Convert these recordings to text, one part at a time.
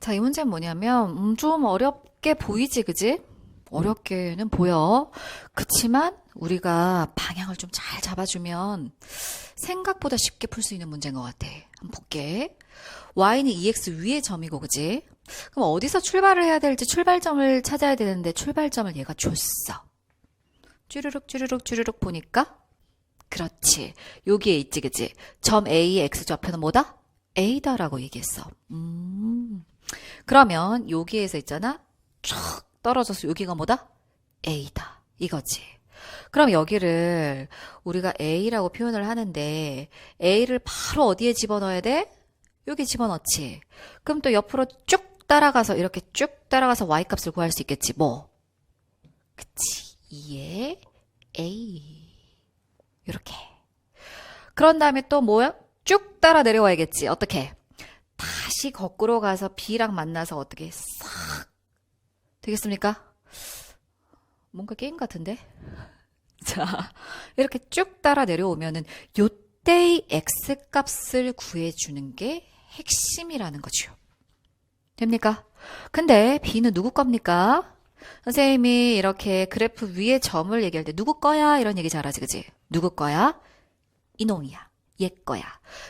자, 이 문제는 뭐냐면, 음, 좀 어렵게 보이지, 그지? 어렵게는 보여. 그치만, 우리가 방향을 좀 잘 잡아주면, 생각보다 쉽게 풀 수 있는 문제인 것 같아. 한번 볼게. y는 2x 위의 점이고, 그지? 그럼 어디서 출발을 해야 될지 출발점을 찾아야 되는데, 출발점을 얘가 줬어. 쭈르륵, 쭈르륵, 쭈르륵 보니까, 그렇지. 여기에 있지, 그지? 점 A의 x좌표는 뭐다? A다라고 얘기했어. 음. 그러면 여기에서 있잖아. 쭉 떨어져서 여기가 뭐다? A다. 이거지. 그럼 여기를 우리가 A라고 표현을 하는데 A를 바로 어디에 집어넣어야 돼? 여기 집어넣지. 그럼 또 옆으로 쭉 따라가서 이렇게 쭉 따라가서 Y 값을 구할 수 있겠지. 뭐? 그치. 2에 A. 이렇게. 그런 다음에 또 뭐야? 쭉 따라 내려와야겠지. 어떻게? 다시 거꾸로 가서 B랑 만나서 어떻게 싹 되겠습니까? 뭔가 게임 같은데? 자, 이렇게 쭉 따라 내려오면은 요때의 X 값을 구해주는 게 핵심이라는 거죠. 됩니까? 근데 B는 누구 겁니까? 선생님이 이렇게 그래프 위에 점을 얘기할 때 누구 거야? 이런 얘기 잘하지, 그지? 누구 거야? 이놈이야. 얘 거야.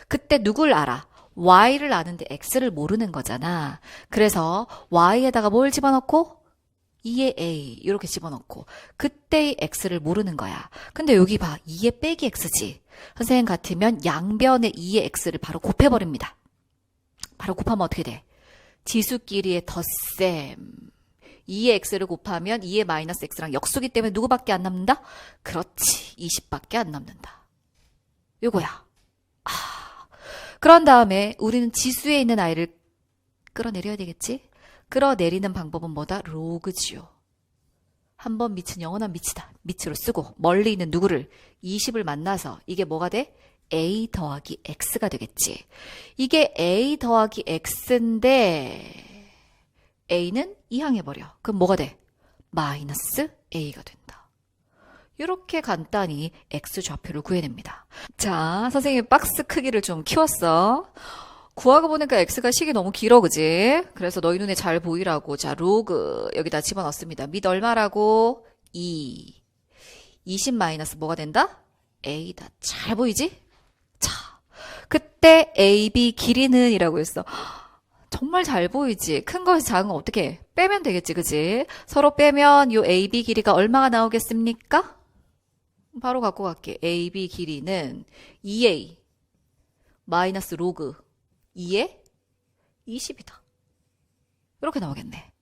그때 누굴 알아? Y를 아는데 x를 모르는 거잖아. 그래서 y에다가 뭘 집어넣고 2의 a 이렇게 집어넣고 그때의 x를 모르는 거야. 근데 여기 봐. 2의 빼기 x지. 선생님 같으면 양변의 2의 x를 바로 곱해버립니다. 바로 곱하면 어떻게 돼? 지수끼리의 덧셈. 2의 x를 곱하면 2의 마이너스 x랑 역수기 때문에 누구밖에 안 남는다? 그렇지. 20밖에 안 남는다. 요거야. 아. 그런 다음에 우리는 지수에 있는 아이를 끌어내려야 되겠지? 끌어내리는 방법은 뭐다? 로그지요. 한번 밑은 영원한 밑이다. 밑으로 쓰고 멀리 있는 누구를 20을 만나서 이게 뭐가 돼? a 더하기 x가 되겠지. 이게 a 더하기 x인데 a는 이항해버려. 그럼 뭐가 돼? 마이너스 a가 된다. 이렇게 간단히 x 좌표를 구해냅니다. 자, 선생님이 박스 크기를 좀 키웠어. 구하고 보니까 x가 식이 너무 길어, 그지? 그래서 너희 눈에 잘 보이라고. 자, 로그 여기다 집어넣습니다. 밑 얼마라고? 2. 20 마이너스 뭐가 된다? a다. 잘 보이지? 자, 그때 ab 길이는 이라고 했어. 정말 잘 보이지? 큰 것이 작은 거 어떻게? 빼면 되겠지, 그지? 서로 빼면 요 AB 길이가 얼마가 나오겠습니까? 바로 갖고 갈게. AB 길이는 2A 마이너스 로그 2에 20이다. 이렇게 나오겠네.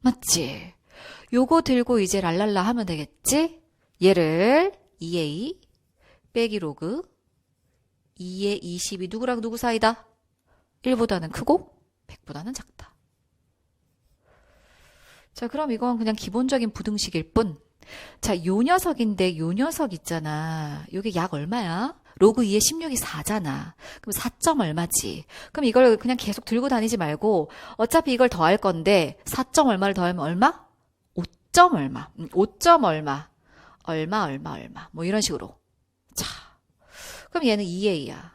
맞지? 요거 들고 이제 랄랄라 하면 되겠지? 얘를 2A 빼기 로그 2에 20이 누구랑 누구 사이다? 1보다는 크고 100보다는 작다. 자, 그럼 이건 그냥 기본적인 부등식일 뿐. 자, 요 녀석인데 요 녀석 있잖아. 요게 약 얼마야? 로그 2에 16이 4잖아. 그럼 4점 얼마지? 그럼 이걸 그냥 계속 들고 다니지 말고 어차피 이걸 더할 건데 4점 얼마를 더하면 얼마? 5점 얼마. 음, 5점 얼마. 얼마 얼마 얼마. 뭐 이런 식으로. 자. 그럼 얘는 2A야.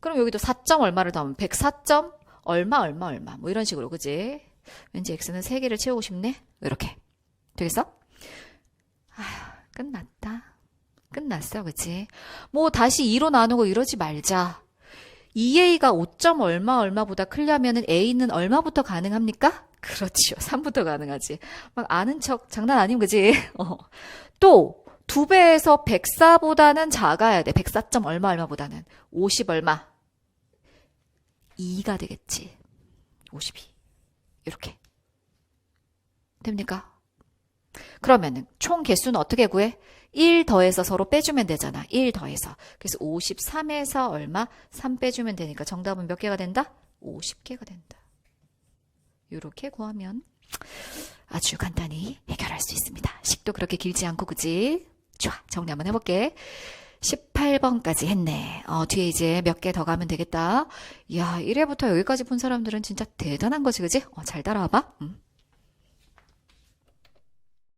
그럼 여기도 4점 얼마를 더하면 104점 얼마 얼마 얼마. 뭐 이런 식으로. 그지? 왠지 X는 3개를 채우고 싶네? 이렇게. 되겠어? 끝났다. 끝났어, 그치? 뭐, 다시 2로 나누고 이러지 말자. 2A가 5점 얼마 얼마보다 크려면은 A는 얼마부터 가능합니까? 그렇지요. 3부터 가능하지. 막 아는 척 장난 아님, 그지? 어. 또, 2배에서 104보다는 작아야 돼. 104점 얼마 얼마보다는. 50 얼마. 2가 되겠지. 52. 이렇게. 됩니까? 그러면은 총 개수는 어떻게 구해? 1 더해서 서로 빼주면 되잖아. 1 더해서. 그래서 53에서 얼마? 3 빼주면 되니까 정답은 몇 개가 된다? 50개가 된다. 이렇게 구하면 아주 간단히 해결할 수 있습니다. 식도 그렇게 길지 않고 그지? 좋아. 정리 한번 해볼게. 18번까지 했네. 어, 뒤에 이제 몇 개 더 가면 되겠다. 야, 1회부터 여기까지 본 사람들은 진짜 대단한 거지, 그지? 어, 잘 따라와봐. 음.